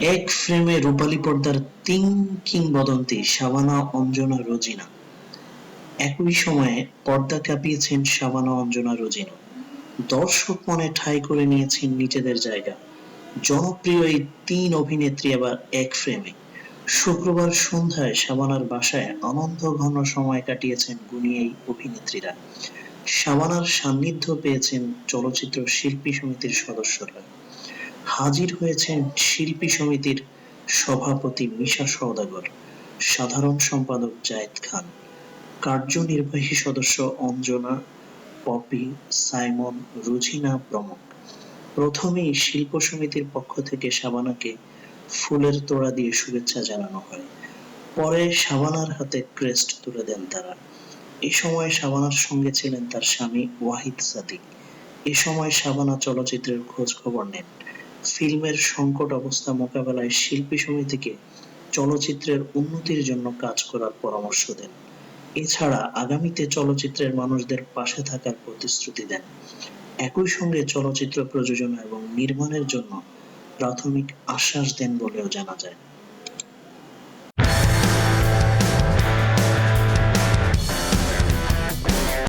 এক ফ্রেমে রূপালী পর্দার তিন কিংবদন্তি শাবানা, অঞ্জনা, রোজিনা। একই সময়ে পর্দা কাঁপিয়েছেন শাবানা, অঞ্জনা, রোজিনা। দর্শক মনে ঠাঁই করে নিয়েছেন নিজেদের জায়গা। জনপ্রিয় এই তিন অভিনেত্রী আবার এক ফ্রেমে শুক্রবার সন্ধ্যায় শাবানার বাসায় আনন্দ ঘন সময় কাটিয়েছেন গুণী এই অভিনেত্রীরা। শাবানার সান্নিধ্য পেয়েছেন চলচ্চিত্র শিল্পী সমিতির সদস্যরা। হাজির হয়েছেন শিল্পী সমিতির সভাপতি মিশা সওদাগর, সাধারণ সম্পাদক জায়েদ খান, কার্যনির্বাহী সদস্য অঞ্জনা, পপি সাইমন রুজিনা প্রমুখ। প্রথমেই শিল্প সমিতির পক্ষ থেকে শাবানাকে ফুলের তোড়া দিয়ে শুভেচ্ছা জানানো হয়। পরে শাবানার হাতে ক্রেস্ট তুলে দেন তারা। এ সময় শাবানার সঙ্গে ছিলেন তার স্বামী ওয়াহিদ সাদিক। এ সময় শাবানা চলচ্চিত্রের খোঁজ খবর নেন। ফিল্মের সংকট অবস্থা মোকাবেলায় শিল্পী সমিতিকে চলচ্চিত্রের উন্নতির জন্য কাজ করার পরামর্শ দেন। এছাড়া আগামীতে চলচ্চিত্রের মানুষদের পাশে থাকার প্রতিশ্রুতি দেন। একই সঙ্গে চলচ্চিত্র প্রযোজনা এবং নির্মাণের জন্য প্রাথমিক আশ্বাস দেন বলেও জানা যায়।